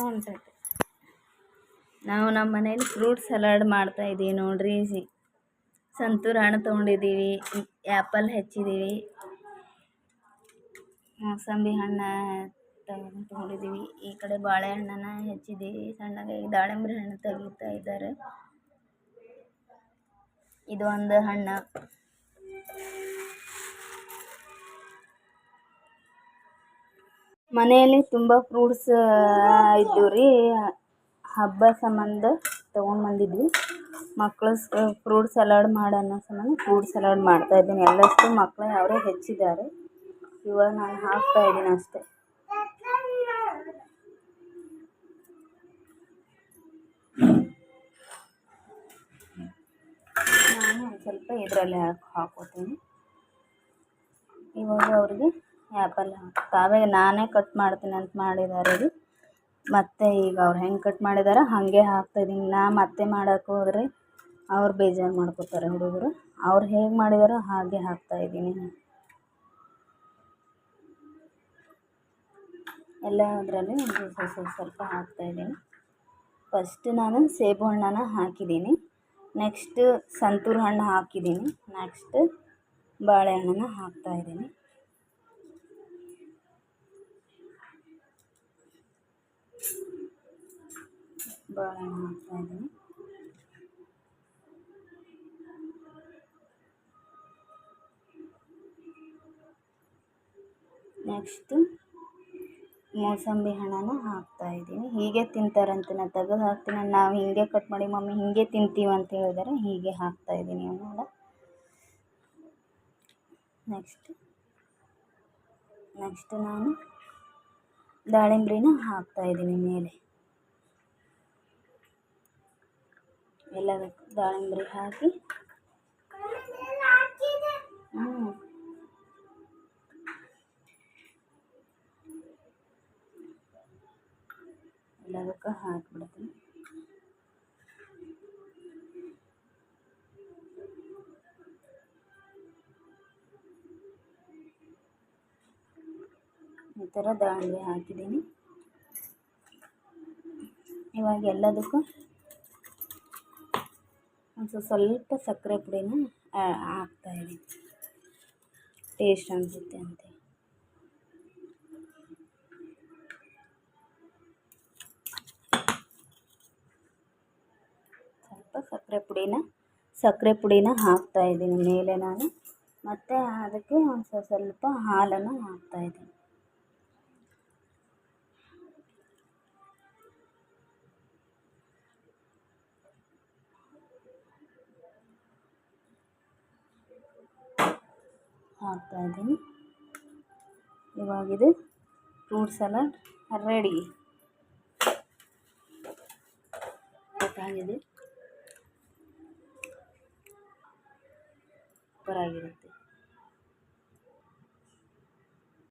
ಹೊಂಟೈತೆ ನಾವು ನಮ್ಮ ಮನೇಲಿ ಫ್ರೂಟ್ ಸಲಾಡ್ ಮಾಡ್ತಾಯಿದ್ದೀವಿ ನೋಡ್ರಿ. ಸಂತೂರ್ ಹಣ್ಣು ತೊಗೊಂಡಿದ್ದೀವಿ, ಆ್ಯಪಲ್ ಹೆಚ್ಚಿದ್ದೀವಿ, ಮೂಸಂಬಿ ಹಣ್ಣು ತಗೊಂಡು ತೊಗೊಂಡಿದ್ದೀವಿ. ಈ ಕಡೆ ಬಾಳೆಹಣ್ಣನ್ನು ಹೆಚ್ಚಿದ್ದೀವಿ ಸಣ್ಣದಾಗಿ ದಾಳಿಂಬ್ರೆ ಹಣ್ಣು ತೆಗಿತಾ ಇದ್ದಾರೆ. ಇದು ಒಂದು ಹಣ್ಣು. ಮನೆಯಲ್ಲಿ ತುಂಬ ಫ್ರೂಟ್ಸ್ ಇದ್ದವು ರೀ ಹಬ್ಬ ಸಂಬಂಧ ತೊಗೊಂಬಂದಿದ್ವಿ ಮಕ್ಕಳು ಫ್ರೂಟ್ ಸಲಾಡ್ ಮಾಡೋಣ ಸಂಬಂಧ ಫ್ರೂಟ್ ಸಲಾಡ್ ಮಾಡ್ತಾಯಿದ್ದೀನಿ ಎಲ್ಲಷ್ಟು ಮಕ್ಕಳು ಅವರೇ ಹೆಚ್ಚಿದ್ದಾರೆ. ಇವಾಗ ನಾನು ಹಾಕ್ತಾಯಿದ್ದೀನಿ ಅಷ್ಟೇ. ನಾನು ಒಂದು ಸ್ವಲ್ಪ ಇದರಲ್ಲಿ ಹಾಕಿ, ಹಾಕೋತೀನಿ. ಇವಾಗ ಅವ್ರಿಗೆ ಆ್ಯಪಲ್ ತಾವೇ ನಾನೇ ಕಟ್ ಮಾಡ್ತೀನಿ ಅಂತ ಮಾಡಿದ್ದಾರೆ ಇದು. ಮತ್ತು ಈಗ ಅವ್ರು ಹೆಂಗೆ ಕಟ್ ಮಾಡಿದಾರೆ ಹಾಗೆ ಹಾಕ್ತಾಯಿದ್ದೀನಿ ನಾ ಮತ್ತೆ ಮಾಡೋಕ್ಕೆ ಹೋದರೆ ಅವ್ರು ಬೇಜಾರು ಮಾಡ್ಕೋತಾರೆ ಹುಡುಗರು. ಅವ್ರು ಹೇಗೆ ಮಾಡಿದಾರೋ ಹಾಗೆ ಹಾಕ್ತಾಯಿದ್ದೀನಿ ಎಲ್ಲದರಲ್ಲಿ ಒಂದು ಸ್ವಲ್ಪ ಸ್ವಲ್ಪ ಹಾಕ್ತಾಯಿದ್ದೀನಿ ಫಸ್ಟ್ ನಾನು ಸೇಬು ಹಣ್ಣನ್ನು ಹಾಕಿದ್ದೀನಿ ನೆಕ್ಸ್ಟ್ ಸಂತೂರು ಹಣ್ಣು ಹಾಕಿದ್ದೀನಿ ನೆಕ್ಸ್ಟ್ ಬಾಳೆಹಣ್ಣನ್ನು ಹಾಕ್ತಾಯಿದ್ದೀನಿ ಬಾಳೆಹಣ್ಣು ಹಾಕ್ತಾಯಿದ್ದೀನಿ ನೆಕ್ಸ್ಟು ಮೂಸಂಬಿ ಹಣ್ಣನ್ನು ಹಾಕ್ತಾಯಿದ್ದೀನಿ ಹೀಗೆ ತಿಂತಾರಂತೆ ನಾನು ತೆಗೆದು ಹಾಕ್ತೀನಿ. ನಾವು ಹೀಗೆ ಕಟ್ ಮಾಡಿ, ಮಮ್ಮಿ ಹೀಗೆ ತಿಂತೀವಿ ಅಂತ ಹೇಳಿದರೆ, ಹೀಗೆ ಹಾಕ್ತಾಯಿದ್ದೀನಿ ಅವನ್ನೆಲ್ಲ ನೆಕ್ಸ್ಟ್ ನೆಕ್ಸ್ಟ್ ನಾನು ದಾಳಿಂಬ್ರಿನ ಹಾಕ್ತಾಯಿದ್ದೀನಿ ಮೇಲೆ. ಎಲ್ಲದಕ್ಕೂ ದಾಳಿಂಬ್ರಿ ಹಾಕಿ. ಹ್ಞೂ ಎಲ್ಲದಕ್ಕೂ ಹಾಕ್ಬಿಡ್ತೀನಿ. ಈ ಥರ ದಾಳಿಂಬೆ ಹಾಕಿದ್ದೀನಿ. ಇವಾಗ ಎಲ್ಲದಕ್ಕೂ ಒಂದು ಸ್ವಲ್ಪ ಸಕ್ಕರೆ ಪುಡಿನ ಹಾಕ್ತಾಯಿದ್ದೀನಿ ಟೇಸ್ಟ್ ಅನಿಸುತ್ತೆ ಅಂತ. ಸ್ವಲ್ಪ ಸಕ್ಕರೆ ಪುಡಿನ ಸಕ್ಕರೆ ಪುಡಿನ ಹಾಕ್ತಾಯಿದ್ದೀನಿ ಮೇಲೆ ನಾನು ಮತ್ತು ಅದಕ್ಕೆ ಒಂದು ಸ್ವಲ್ಪ ಹಾಲನ್ನು ಹಾಕ್ತಾಯಿದ್ದೀನಿ ಹಾಕ್ತಾಯಿದ್ದೀನಿ ಇವಾಗಿದೆ ಫ್ರೂಟ್ ಸಲಾಡ್ ರೆಡಿ. ಬೇಕಾಗಿದೆ ಸೂಪರಾಗಿರುತ್ತೆ